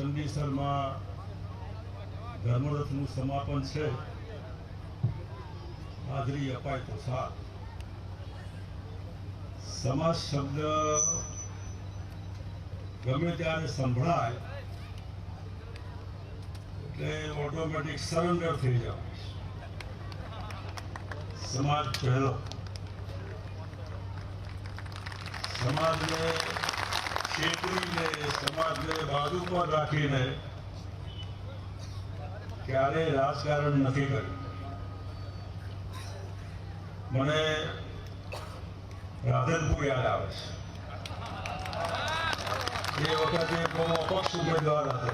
ચંડીસરમાં ધર્મરથનું સમાપન છે. હાજરી અપાય તો સાથ. સમાજ શબ્દ ગમે ત્યારે સંભળાય, એટલે ઓટોમેટિક સરેન્ડર થઈ જાય સમાજ પહેલો. સમાજને છેતરીને સમાજને બાજુ પર રાખીને ક્યારેય રાજકારણ નથી કર્યું. મને રાધનપુર યાદ આવે છે. એ વખતે બહુ અપક્ષ ઉમેદવાર હતો.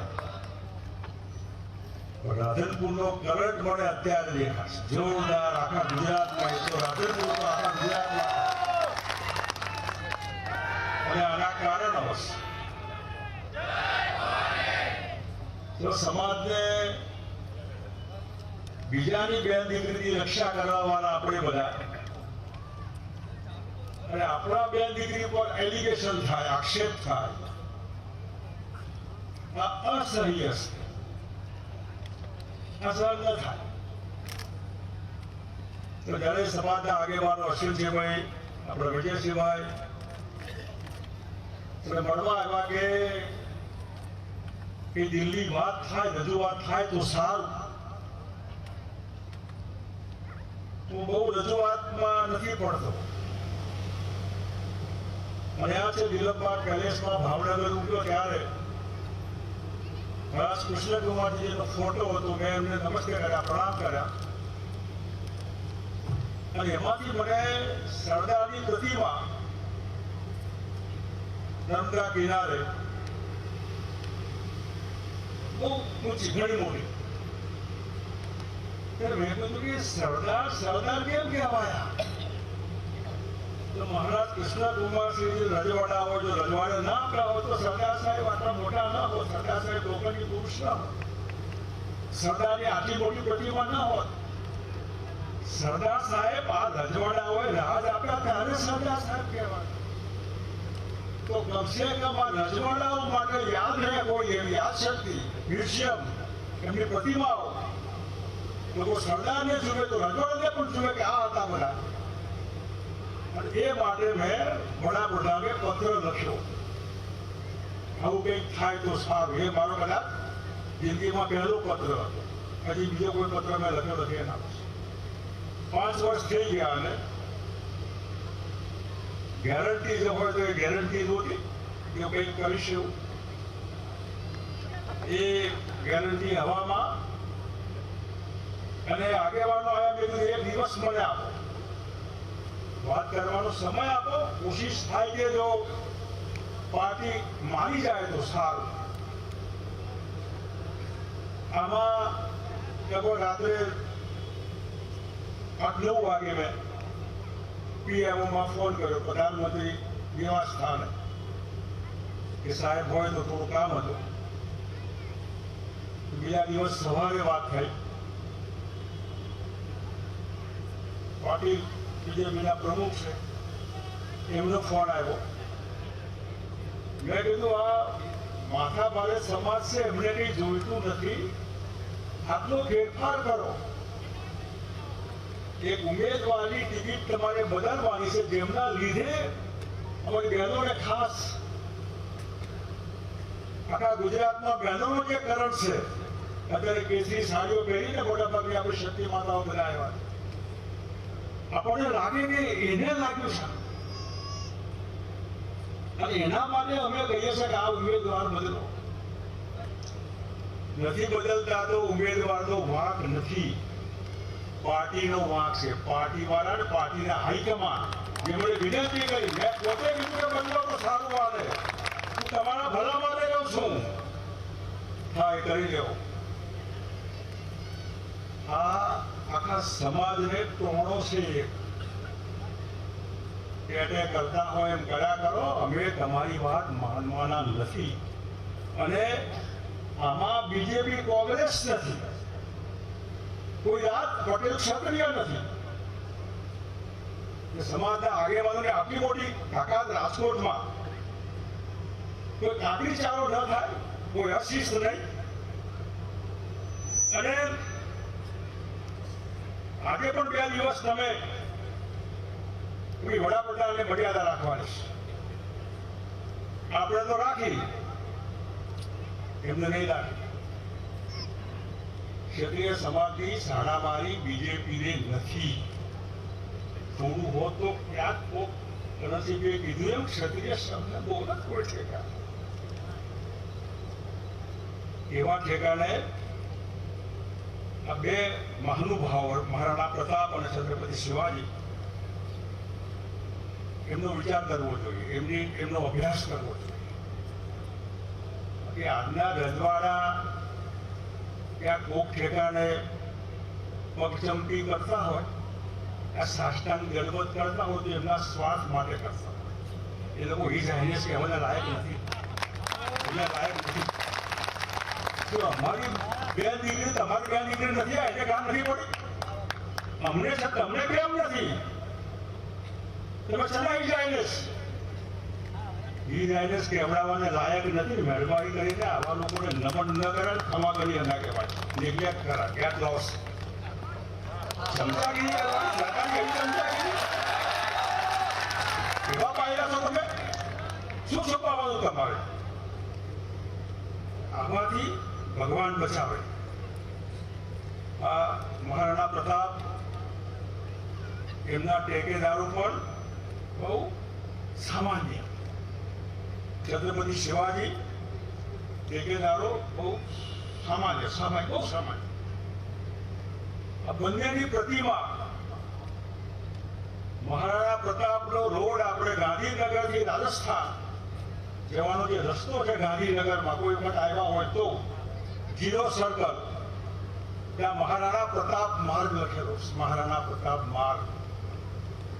રાધનપુરનો કરંટ મને અત્યારે દેખાશે. જોરદાર આખા ગુજરાતમાં એ તો રાધનપુર તો આખા ગુજરાતમાં અને આના કારણ અવશ્ય સમાજને બીજાની બેન રક્ષા કરવાવાળા આપણે બધા. અને આપણા બેન દીકરી પર એલિગેશન થાય, આક્ષેપ થાય. આ અસહ્ય છે. આ ન થાય. તો જ્યારે સમાજના આગેવાનો અશ્વિનસિંહભાઈ, આપણે વિજયસિંહભાઈ એટલે મળવા આવ્યા કે કે દિલ્હી વાત થાય, રજૂઆત થાય તો સારું. હું બહુ રજૂઆતમાં નથી પડતો. મને આ છે દિલકબાગ પેલેસમાં ભાવનગર ઉગ્યો ત્યારે. ખાસ કૃષ્ણકુમારજીનો ફોટો હતો, મેં એમને નમસ્તે કર્યા, પ્રણામ કર્યા. અને એમાંથી મને સરદારની પ્રતિમા નર્મદા કિનારે બહુ ઊંચી ઘણી મોટી મેં કહ્યું કે સરદાર સરદાર કેમ કહેવાયા? તો મહારાજ કૃષ્ણકુમારસિંહજી રજવાડા હોય, જો રજવાડા ના આપ્યા હોય, તો સરદાર સાહેબ આટલા મોટા ના હોય. સરદાર સાહેબ લોકોની પુરુષ ના હોય. સરદારની આટલી મોટી પ્રતિમા ના હોત સરદાર સાહેબ આ રજવાડા હોય, રાજ આપ્યા ત્યારે સરદાર સાહેબ કહેવાય. તો કમસે કમ માટે યાદ રહે કોઈ એવી યાદ શક્તિ મ્યુઝિયમ, એમની પ્રતિમાઓ? લોકો સરદારને જુએ તો રજવાડાને પણ જુએ કે આ હતા બધા. અને એ માટે મેં વડાપ્રધાને પત્ર લખ્યો. આવું કંઈક થાય તો સારું. એ મારો કદાચ જિંદગીમાં પહેલો પત્ર હતો. હજી બીજો કોઈ પત્ર મેં લખ્યો નથી એના પાંચ વર્ષ થઈ ગયા અને ગેરંટી જે હોય તો એ ગેરંટી નહોતી કે કંઈક કરીશું એ ગેરંટી હવામાં અને આગેવાનો આવ્યા મેં કીધું એક દિવસ મને આપો વાત કરવાનો સમય આપો, કોશિશ થાય કે જો પાર્ટી માની જાય તો સારું. આમાં રાત્રે આઠ નવ વાગે મેં પીએમઓમાં ફોન કર્યો પ્રધાનમંત્રી નિવાસ કે સાહેબ હોય તો થોડું કામ હતું. બીજા દિવસ સવારે વાત થઈ. પાટીલ બીજેપીના પ્રમુખ છે, એમનો ફોન આવ્યો. મેં કીધું, આ માથા ભારે સમાજ છે, એમને કંઈ જોઈતું નથી. આટલો ફેરફાર કરો. એક ઉમેદવારની ટિકિટ તમારે બદલવાની છે, જેમના લીધે અમારી બહેનોને ખાસ આખા ગુજરાતમાં બહેનોનો જે કરણ છે, અત્યારે કેસરી સાડીઓ પહેરીને મોટા આપણે આપણી શક્તિ માતાઓ બધા આવ્યા આપણને લાગે કે એને લાગ્યું છે. અને એના માટે અમે કહીએ છીએ કે આ ઉમેદવાર બદલો. નથી બદલતા તો ઉમેદવાર તો વાંક નથી. પાર્ટીનો વાંક છે. પાર્ટી વાળા ને પાર્ટીના હાઈકમાન્ડ. જેમણે વિનંતી કરી. મેં પોતે કીધું કે તો સારું વાલે. હું તમારા ભલા માટે કહું છું. હા, એ કરી લેવો આ આખા સમાજને ટોણો છે. એને કરતા હોય એમ કર્યા કરો. અમે તમારી વાત માનવાના નથી. અને આમાં બીજેપી કોંગ્રેસ નથી. કોઈ રાત પટેલ ક્ષત્રિય નથી. સમાજના આગેવાનોને આટલી મોટી તાકાત રાજકોટમાં. કોઈ કાકરી ચારો ન થાય, કોઈ અશિસ્ત નહીં. અને આજે પણ બે દિવસ તમે કોઈ વડાપ્રધાનને મર્યાદા રાખવાની છે. આપણે તો રાખી. એમને નહીં રાખી. ક્ષત્રિય સમાજની સાડામારી બીજેપીને નથી. થોડું હોત તો ક્યાંક કોક રણજીભાઈએ કીધું એમ, ક્ષત્રિય શબ્દ બહુ જ કોઈ ઠેકાણે એવા ઠેકાણે આ બે મહાનુભાવો, મહારાણા પ્રતાપ અને છત્રપતિ શિવાજી, એમનો વિચાર કરવો જોઈએ, એમની, એમનો અભ્યાસ કરવો જોઈએ. આજના રજવાડા ક્યાં કોક ઠેકાને પગચંપી કરતા હોય આ સાષ્ટાંગ ગણવત કરતા હોય તો એમના સ્વાર્થ માટે કરતા હોય. એ લોકો હિઝ હાઇનેસ અમને લાયક નથી. અમને લાયક નથી. શું અમારી બે દીકરી, તમારી બે દીકરી નથી આ એટલે કામ નથી પડી અમને છે તમને કેમ નથી. તમે ચલાવી જાયનેસ જાયનેસ કેવડાવવાને લાયક નથી, મહેરબાની કરીને આવા લોકોને નમન ન કરે, ક્ષમા કરી અંદા કહેવાય. નિગ્લેક્ટ કરા ગેટ લોસ ચમચાગીરી કરવાની એવા પાયરા છો તમે? શું છુપાવવાનું તમારે? આમાંથી ભગવાન બચાવે. આ મહારાણા પ્રતાપ, એમના ટેકેદારો પણ બહુ સામાન્ય. છત્રપતિ શિવાજી ટેકેદારો બહુ સામાન્ય સામાન્ય બહુ સામાન્ય. આ બંનેની પ્રતિમા મહારાણા પ્રતાપનો રોડ આપણે ગાંધીનગરથી રાજસ્થાન જવાનો જે રસ્તો છે ગાંધીનગરમાં કોઈ વખત આવ્યા હોય તો જીરો સર્કલ ત્યાં મહારાણા પ્રતાપ માર્ગ લખેલો મહારાણા પ્રતાપ માર્ગ.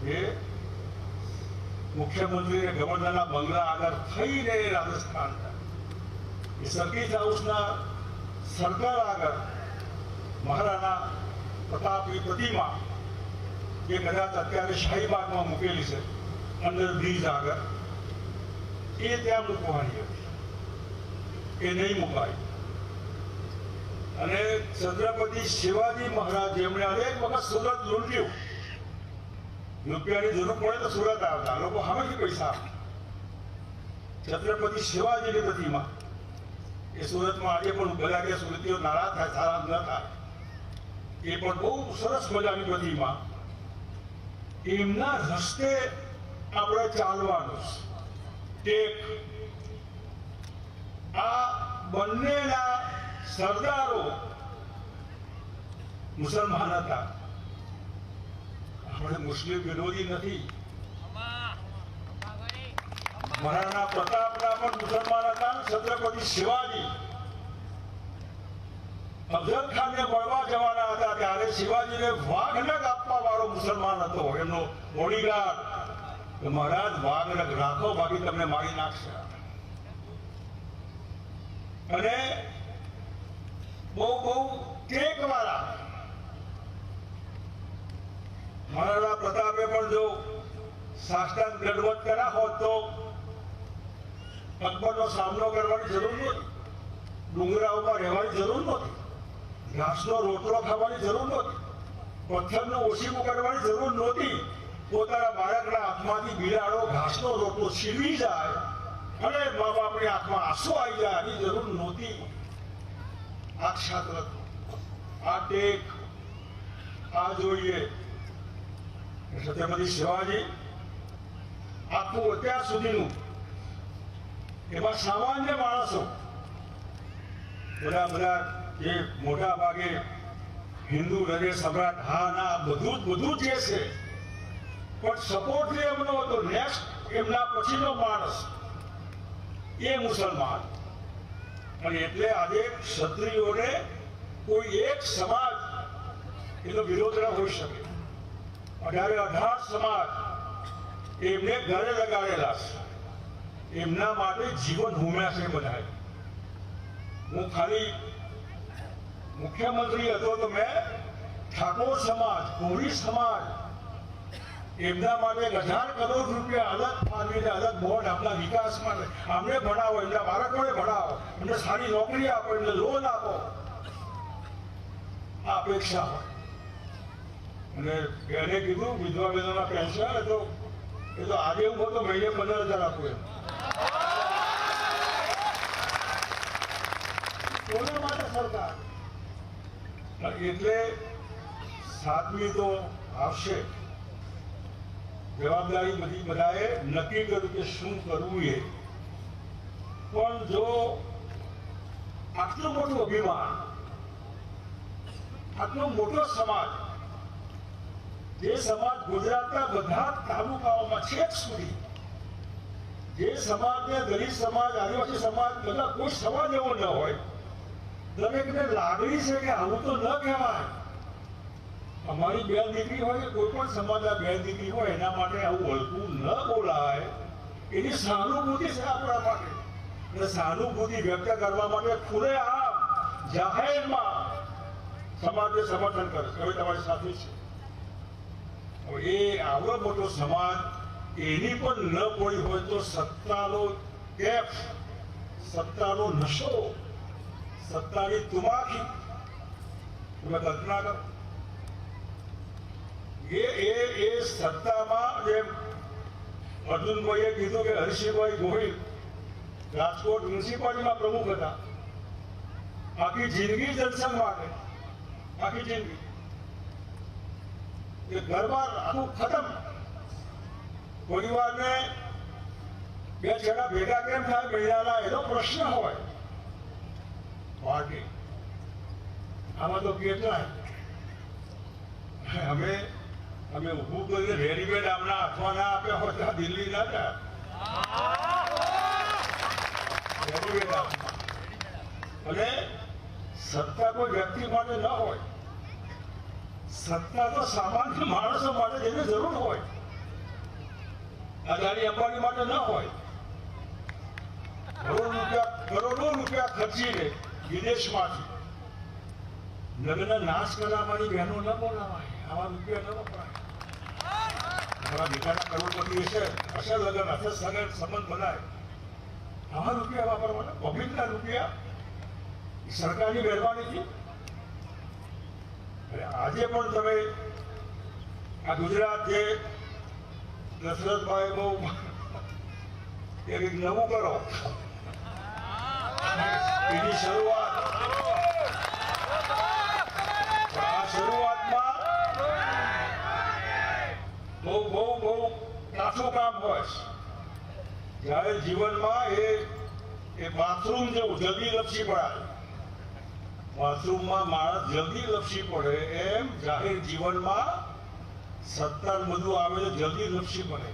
એ મુખ્યમંત્રી ગવર્નરના બંગલા આગળ થઈને રાજસ્થાન. એ સર્કિટ હાઉસના સરકાર આગળ મહારાણા પ્રતાપની પ્રતિમા જે કદાચ અત્યારે શાહીબાગમાં મૂકેલી છે, અંદર બ્રિજ આગળ. એ ત્યાં મૂકવાની હતી. એ નહીં મુકાય. અને છત્રપતિ શિવાજી મહારાજ, જેમણે અનેક વખત સુરત લૂંટ્યું રૂપિયાની જરૂર પડે તો સુરત આવતા. લોકો હમેથી પૈસા છત્રપતિ શિવાજીની પ્રતિમા. એ સુરતમાં આજે પણ બધા કે સુરતીઓ નારાજ થાય, સારા ન થાય. એ પણ બહુ સરસ મજાની પ્રતિમા. એમના રસ્તે આપણે ચાલવાનું એક, આ બંનેના સરદારો મુસલમાન હતા. આપણે મુસ્લિમ વિરોધી નથી. મહારાણા પ્રતાપના પણ મુસલમાન હતા છત્રપતિ શિવાજી. અફઝલ ખાનને મળવા જવાના હતા ત્યારે શિવાજીને વાઘનગ આપવા વાળો મુસલમાન હતો એમનો બોડીગાર્ડ મહારાજ વાઘનગ રાખો બાકી તમને મારી નાખશે. અને બહુ બહુ ટેક વાળા મહારાણા પ્રતાપે પણ જો સાષ્ટાંગ દંડવત કર્યા હોત તો અકબરનો સામનો કરવાની જરૂર નહોતી. ડુંગરાઓમાં રહેવાની જરૂર નહોતી. ઘાસનો રોટલો ખાવાની જરૂર નહોતી. પથ્થરનો ઓછી કરવાની જરૂર નહોતી. પોતાના બાળકના હાથમાંથી બિલાડો, ઘાસનો રોટલો છીનવી જાય અને મા બાપની આંખમાં આંસુ આવી જાય આની જરૂર નહોતી. આ ક્ષાત્ર. આ ટેક. આ જોઈએ. છત્રપતિ શિવાજી આખું અત્યાર સુધીનું એમાં સામાન્ય માણસો બધા બધા જે મોટા ભાગે હિન્દુ હૃદય સમ્રાટ હા ના બધું જ બધું જ છે પણ સપોર્ટ જે એમનો હતો નેક્સ્ટ એમના પછીનો માણસ એ મુસલમાન અને એટલે આજે ક્ષત્રિયોને કોઈ એક સમાજ એનો વિરોધ ન હોઈ શકે અઢારે અઢાર સમાજ એમને ઘરે લગાડેલા છે. એમના માટે જીવન હોમ્યા છે બધાએ હું ખાલી મુખ્યમંત્રી હતો તો મેં ઠાકોર સમાજ કોળી સમાજ, એમના માટે હજાર કરોડ રૂપિયા અલગ ફાળવીને અલગ બોર્ડ આપણા વિકાસ માટે અમને ભણાવો, એમના બાળકોને ભણાવો, એમને સારી નોકરી આપો, એમને લોન આપો. આ અપેક્ષા હોય. અને એને કીધું, વિધવા બહેનોના પેન્શન તો, એ તો આજે હું તો મહિને પંદર હજાર આપું એમ. માટે સરકાર? એટલે સાતમી તો આવશે. જવાબદારી બધી બધાએ નક્કી કર્યું કે શું કરવું એ. પણ જો આટલું મોટું અભિમાન, આટલો મોટો સમાજ જે સમાજ ગુજરાતના બધા જ તાલુકાઓમાં છેક સુધી. જે સમાજને દલિત સમાજ, આદિવાસી સમાજ, બધા કોઈ સમાજ એવો ન હોય. દરેકને લાગણી છે કે આવું તો ન કહેવાય. અમારી બેન દીકરી હોય કે કોઈ પણ સમાજના બેન દીકરી હોય, એના માટે આવું હલકું ન બોલાય. એની સહાનુભૂતિ છે આપણા માટે. અને સહાનુભૂતિ વ્યક્ત કરવા માટે ખુલે આમ. જાહેરમાં સમાજને સમર્થન કરે છે. હવે તમારી સાથે છે. એ આવડો મોટો સમાજ, એની પણ ન પડી હોય તો સત્તાનો કેફ સત્તાનો નશો, સત્તાની તુમાખી તમે કલ્પના કરો. એ એ એ સત્તામાં જે અર્જુનભાઈએ કીધું કે હર્ષિભાઈ ગોહિલ રાજકોટ મ્યુનિસિપાલિટીમાં પ્રમુખ હતા. આખી જિંદગી જનસંઘ માટે. આખી જિંદગી. એ ઘરમાં આખું ખતમ. પરિવારને બે જણા ભેગા કેમ થાય મહિલાના એનો પ્રશ્ન હોય. પાર્ટી આમાં તો કેટલા અમે અમે ઊભું કરીને રેડીમેડ આમના હાથમાં ના આપ્યા હોય ત્યાં દિલ્હી ના જાય. અને સત્તા કોઈ વ્યક્તિ માટે ન હોય. સત્તા તો સામાન્ય માણસો માટે જેને જરૂર હોય અદાણી અંબાણી માટે ન હોય, કરોડ રૂપિયા, કરોડો રૂપિયા ખર્ચીને વિદેશમાંથી લગ્ન નાશ કરાવવાની બહેનો ન બોલાવાય, આવા રૂપિયા ન વપરાય. તમારા દીકરાના કરોડપતિ હશે હશે લગ્ન, હશે સગન સંબંધ બનાય. આવા રૂપિયા વાપરવાના પબ્લિકના રૂપિયા સરકારની મહેરબાનીથી આજે પણ તમે આ ગુજરાત જે દશરથભાઈ બહુ એ કંઈક નવું કરો. એની શરૂઆત. આ શરૂઆતમાં બહુ બહુ બહુ કાઠું કામ હોય જ્યારે જીવનમાં એ એ બાથરૂમ જેવું જલ્દી લપસી પડાય. બાથરૂમમાં માણસ જલ્દી લપસી પડે એમ જાહેર જીવનમાં સત્તર બધું આવે જલ્દી લપસી પડે.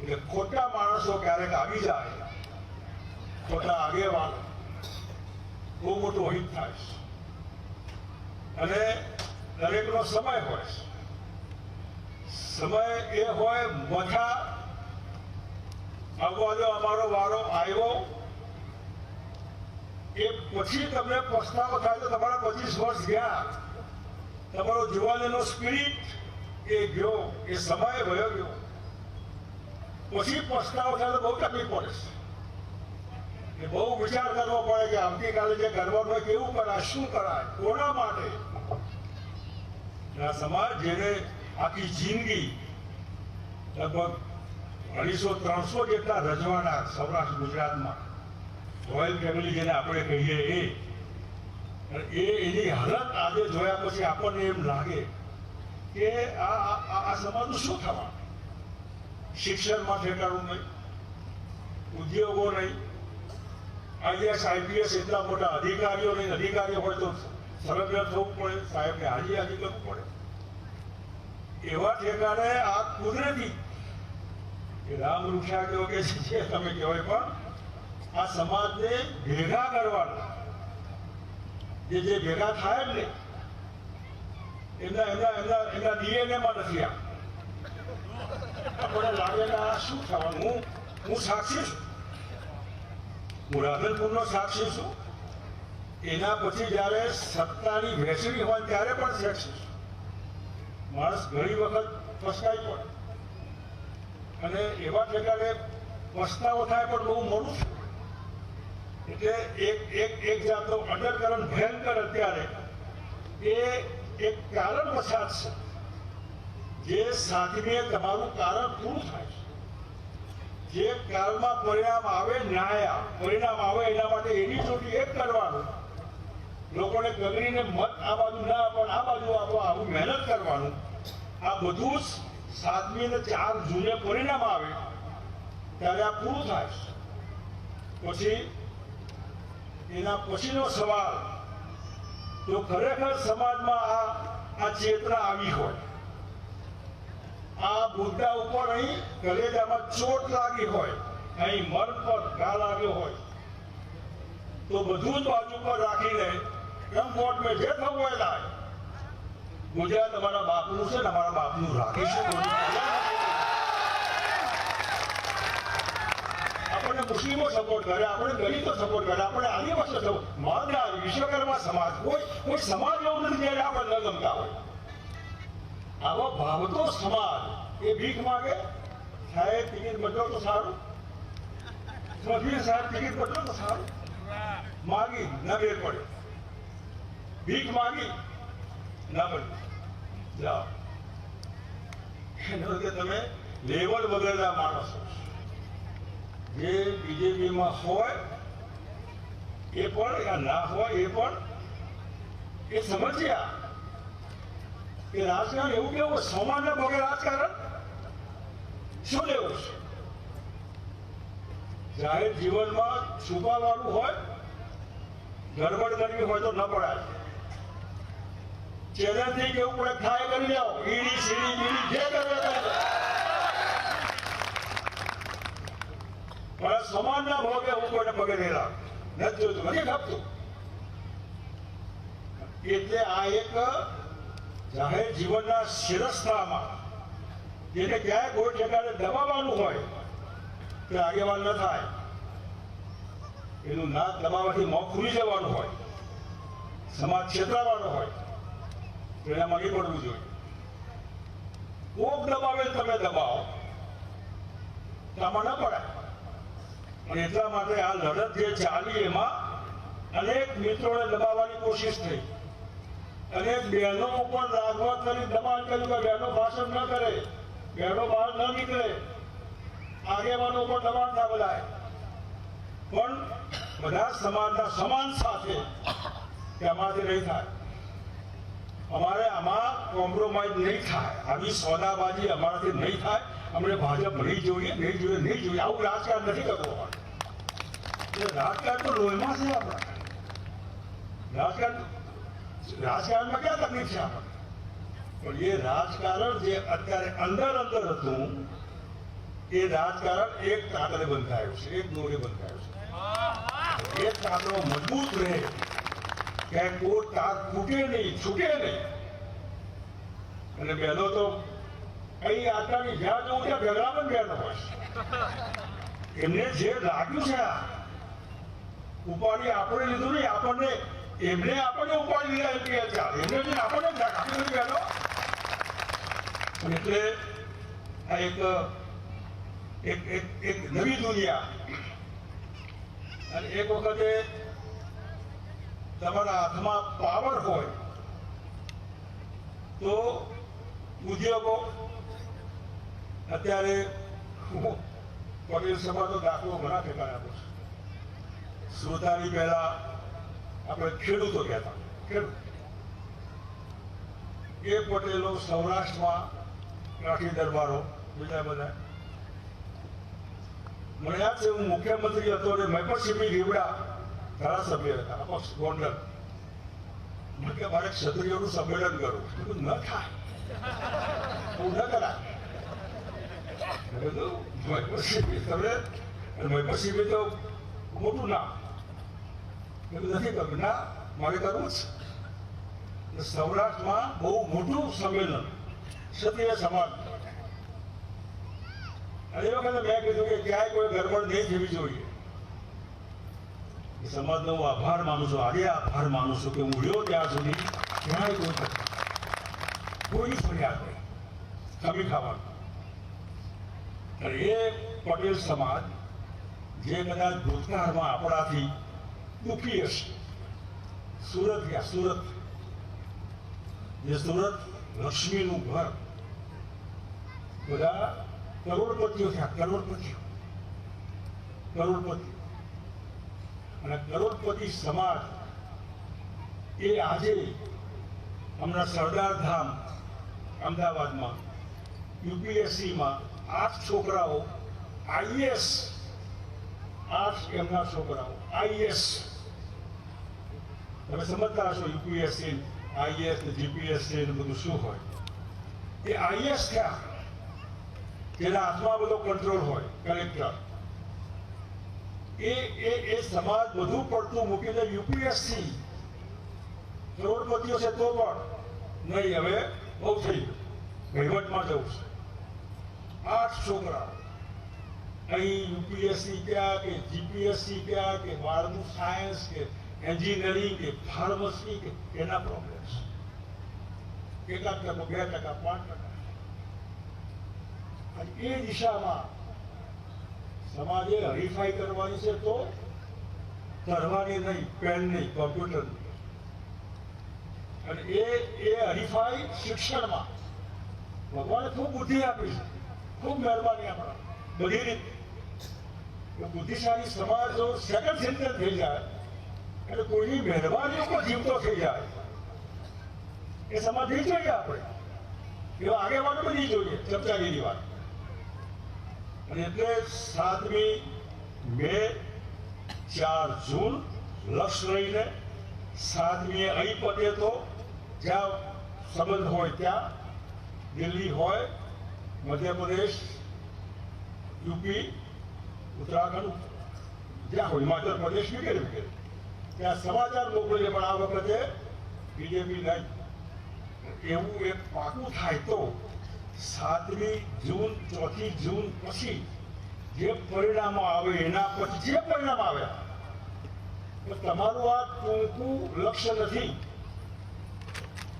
એટલે ખોટા માણસો ક્યારેક આવી જાય, ખોટા આગેવાન બહુ મોટું હિત થાય છે. અને દરેકનો સમય હોય છે. સમય એ હોય મથા. આવવા દો અમારો વારો આવ્યો. એ પછી તમને પસ્તાવો થાય તો તમારા પચીસ વર્ષ ગયા. તમારો જુવાનીનો સ્પિરિટ એ ગયો, એ સમય વયો ગયો. પછી પસ્તાવો થાય તો બહુ તકલીફ પડે છે. એ બહુ વિચાર કરવો પડે કે આવતીકાલે જે કરવાનું કેવું કરાય, શું કરાય, કોના માટે? આ સમાજ જેને આખી જિંદગી લગભગ અઢીસો, ત્રણસો જેટલા રજવાડા સૌરાષ્ટ્ર ગુજરાતમાં રોયલ ફેમિલી જેને આપણે કહીએ એ. એની હાલત આજે જોયા પછી આપણને એમ લાગે કે આ, આ- સમાજનું શું થવાનું? શિક્ષણમાં ઠેકાણું નહીં, ઉદ્યોગો નહીં આઈએસ આઈપીએસ એટલા મોટા અધિકારીઓ નહીં અધિકારીઓ હોય તો સંલગ્ન થવું પડે, સાહેબને હાજી હાજી કરવું પડે. એવા ઠેકાણે આ કુદરતી રામ વૃક્ષા કહો કે છે તમે કહેવાય પણ આ સમાજને ભેગા કરવાના. જે જે ભેગા થાય ને એમના એમના એમના એમના ડીએનએમાં નથી આ. આપણને લાગે કે આ શું થવાનું? હું હું સાક્ષી છું. હું રાધનપુરનો સાક્ષી છું. એના પછી જ્યારે સત્તાની વહેંચણી હોય ત્યારે પણ સાક્ષી છું. માણસ ઘણી વખત ફસકાઈ પણ. અને એવા ઠેકાને પસ્તાવો થાય પણ બહુ મોડું થાય એટલે એક એક એક જાતનો અંડરકરન્ટ ભયંકર અત્યારે. એ એક કારણ વસાત છે. જે સાધીને તમારું કારણ પૂરું થાય છે. જે કાળમાં પરિણામ આવે, ન્યાય પરિણામ આવે, એના માટે એની ચોટી એક કરવાનું. લોકોને ગગડીને મત આ બાજુ ના પણ આ બાજુ આપો, આવું મહેનત કરવાનું. આ બધું જ સાતમી ને ચાર જૂને પરિણામ આવે, ત્યારે આ પૂરું થાય. પછી એના પછીનો સવાલ તો ખરેખર સમાજમાં આ આ ચેતના આવી હોય, આ મુદ્દા ઉપર અહીં કલેજામાં ચોટ લાગી હોય, અહીં મન પર ઘા લાગ્યો હોય, તો બધું જ બાજુ પર રાખીને એમ કોર્ટ મેં જે થવું હોય થાય ગુજરાત અમારા બાપનું છે ને અમારા બાપનું રાખીશું. આપણને મુસ્લિમો સપોર્ટ કરે આપણે દલિતો સપોર્ટ કરે આપણે આદિવાસીઓ સપોર્ટ મારા વિશ્વકર્મા સમાજ કોઈ કોઈ સમાજ એવું નથી જ્યારે આપણે ન ગમતા હોય. આવો ભાવતો સમાજ એ ભીખ માગે? સાહેબ, ટિકિટ બદલો તો સારું. સમજીએ સાહેબ, ટિકિટ બદલો તો સારું. માગી, ન બેર પડે. ભીખ માગી, ના પડે જાઓ. તમે લેવલ વગરના માણસો જે બીજેપીમાં હોય, એ પણ ના હોય, એ પણ, એ સમજ્યા કે રાજકારણ એવું કેવું સમાજના ભોગે રાજકારણ શું લેવું છે? જાહેર જીવનમાં છુપાવવાનું હોય ગડબડ કરવી હોય તો ન પડાય. ચેનલથી કેવું પડે થાય કરી લેવો ઈડી, સીડી, બીડી, જે કરી પણ સમાજના ભોગે હું કોઈને પગે નહીં નથી જોતું. નથી ખપતું એટલે આ એક જાહેર જીવનના શિરસ્થામાં જેને ક્યાંય કોઈ ઠેકાને દબાવવાનું હોય તે આગેવાન ન થાય. એનું ના દબાવવાથી મોં ખુલી જવાનું હોય. સમાજ છેતરાવાનો હોય. તો એનામાં નહીં પડવું જોઈએ. કોક દબાવે તમે દબાવો. તમારે ના પડાય. એટલા માટે આ લડત જે ચાલી એમાં અનેક મિત્રોને દબાવવાની કોશિશ થઈ અનેક બહેનો ઉપર રાગવત કરી દબાણ કર્યું કે બહેનો ભાષણ ન કરે, બહેનો બહાર ન નીકળે. આગેવાનો ઉપર દબાણ ના બોલાય. પણ બધા સમાજના સમાન સાથે અમારાથી નહીં થાય. અમારે આમાં કોમ્પ્રોમાઇઝ નહીં થાય. આવી સોદાબાજી અમારાથી નહીં થાય. અમને ભાજપ નહીં જોઈએ નહીં જોઈએ નહીં જોઈએ, આવું રાજકારણ નથી કરવું એટલે રાજકારણ તો લોહીમાં છે આપણે. રાજકારણ રાજકારણમાં ક્યાં તકલીફ છે આપણને પણ એ રાજકારણ જે અત્યારે અંદર અંદર હતું, એ રાજકારણ એક તાતરે બંધાયું છે, એક દોરે બંધાયું છે. એક કાતરો મજબૂત રહે. કે કોઈ તાત તૂટે નહીં, છૂટે નહીં. અને પહેલો તો અહીં આટલાની જ્યાં જવું ત્યાં એમને જે લાગ્યું છે ઉપાડી આપણે લીધું નહીં, આપણને, એમને આપણને ઉપાડી લીધા આપણને એટલે આ એક એક એક એક નવી દુનિયા. અને એક વખતે તમારા હાથમાં પાવર હોય, તો ઉદ્યોગો અત્યારે હું પટેલ સભાનો દાખલો ઘણા ઠેકાણે આપું છું. શ્રોતાની પહેલા આપણે ખેડૂતો કહેતા. ખેડૂત. એ પટેલો સૌરાષ્ટ્રમાં કાઠી દરબારો, બીજા બધા. મને યાદ છે હું મુખ્યમંત્રી હતો અને મેં પણ સીપી રીવડા ધારાસભ્ય હતા, અપક્ષ ગોંડલ. મને કે મારે ક્ષત્રિયોનું સંમેલન કરવું ન થાય. હું ન કરાય. મોટું નામ મેં નથી ના મારે કરવું જ સૌરાષ્ટ્રમાં બહુ મોટું સંમેલન ક્ષત્રિય સમાજ અને એ વખતે મેં કીધું કે ક્યાંય કોઈ ગરબડ નહીં થવી જોઈએ સમાજનો હું આભાર માનું છું આજે આભાર માનું છું કે હું રહ્યો ત્યાં સુધી ક્યાંય કોઈ કોઈ ફરિયાદ નહીં. ખમી ખાવાનું. એ પટેલ સમાજ જે બધા ભૂતકાળમાં આપણાથી દુઃખી હશે. સુરત ગયા, સુરત. જે સુરત લક્ષ્મીનું ઘર, બધા કરોડપતિઓ થયા, કરોડપતિઓ. કરોડપતિ અને કરોડપતિ સમાજ એ આજે હમણાં સરદાર ધામ અમદાવાદમાં, યુપીએસસીમાં આઠ છોકરાઓ, આઈએસ, આઠ એમના છોકરાઓ, આઈએસ. તમે સમજતા હશો યુપીએસસી, આઈએસ ને જીપીએસસી ને બધું શું હોય. એ આઈએસ થયા જેના હાથમાં બધો કંટ્રોલ હોય કલેક્ટર એ એ એ સમાજ બધું પડતું મૂકીને યુપીએસસી. કરોડપતિઓ છે તો પણ નહીં, હવે બહુ થઈ ગયું. વહીવટમાં જવું છે. આઠ છોકરા. અહીં યુપીએસસી ક્યાં કે જીપીએસસી ક્યાં કે બારમું સાયન્સ કે એન્જિનિયરિંગ કે ફાર્મસી કે એના પ્રોબ્લેમ છે કેટલાક ટકા, બે ટકા, પાંચ ટકા. અને એ દિશામાં સમાજે હરીફાઈ કરવાની છે તો કરવાની નહીં પેન નહીં કોમ્પ્યુટર અને એ એ હરીફાઈ શિક્ષણમાં. ભગવાને ખૂબ બુદ્ધિ આપી છે. ખૂબ મહેરબાની આપણા બધી રીતે. બુદ્ધિશાળી સમાજ જો સેકન્ડ સેન્ટર થઈ જાય, એટલે કોઈની મહેરબાની ઉપર જીવતો થઈ જાય. એ સમાજ નહીં જોઈએ આપણે. એવા આગેવાનો બધી જોઈએ ચર્ચાગીરી વાત. અને એટલે સાતમી મે ચાર જૂન લક્ષ રહીને સાતમીએ અહીં પતે તો જ્યાં સંબંધ હોય ત્યાં, દિલ્હી હોય મધ્યપ્રદેશ યુપી, ઉત્તરાખંડ જ્યાં હોય હિમાચલ પ્રદેશ વગેરે વગેરે ત્યાં સમાચાર મોકલીએ પણ આ વખતે બીજેપી નહીં. એવું એક પાકું થાય તો સાતમી જૂન, ચોથી જૂન પછી જે પરિણામો આવે, એના પછી જે પરિણામ આવે તમારું આ ટૂંકું લક્ષ્ય નથી.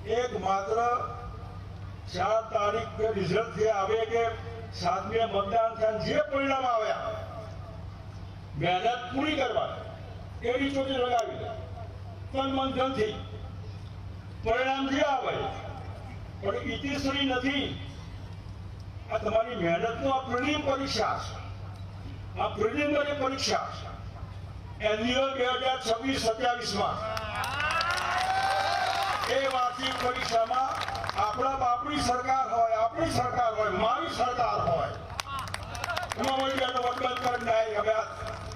એક માત્ર ચાર તારીખ કે રિઝલ્ટ જે આવે કે સાતમીએ મતદાન થયા, જે પરિણામ આવ્યા મહેનત પૂરી કરવા એવી ચોટી લગાવી તન મન ધનથી. પરિણામ જે આવે, પણ ઇતિશ્રી નથી. આ તમારી મહેનતનો આ પ્રિલિમ પરીક્ષા છે. આ પ્રિલિમિનરી પરીક્ષા એન્યુઅલ બે હજાર છવ્વીસ સત્યાવીસમાં. એ વાર્ષિક પરીક્ષામાં આપણા બાપની સરકાર હોય, આપણી સરકાર હોય, મારી સરકાર હોય. એમાં વળી એનો વટવટ કરી નાય હવે આ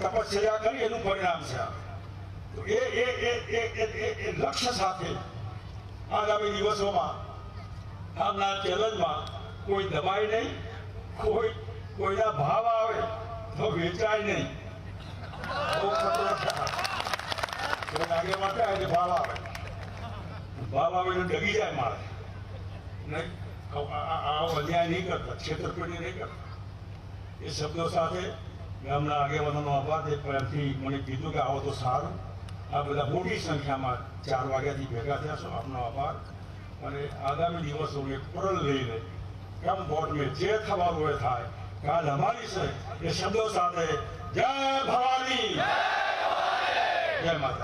તપશ્ચર્યા કરી, એનું પરિણામ છે તો એ એ એ એ એ એ લક્ષ્ય સાથે આગામી દિવસોમાં, આવનાર ચેલેન્જમાં કોઈ દબાય નહીં, કોઈ, કોઈના ભાવ આવે તો વેચાય નહીં. બહુ માટે છે આ. કોઈ આગેવાન થાય એટલે ભાવ આવે ભાવ આવે એટલે ડગી જાય મારે આવો અન્યાય નહીં કરતા છેતરપિંડી નહીં કરતા. એ શબ્દો સાથે ગામના આગેવાનોનો આભાર તે પ્રેમથી મને કીધું કે આવો તો સારું. આ બધા મોટી સંખ્યામાં ચાર વાગ્યાથી ભેગા થયા છો, આપનો આભાર. અને આગામી દિવસો એક પરલ લઈને કમ બોર્ડ મેં જે થવાનું હોય થાય, કાલ અમારી છે એ શબ્દો સાથે જય ભવાની. જય માતા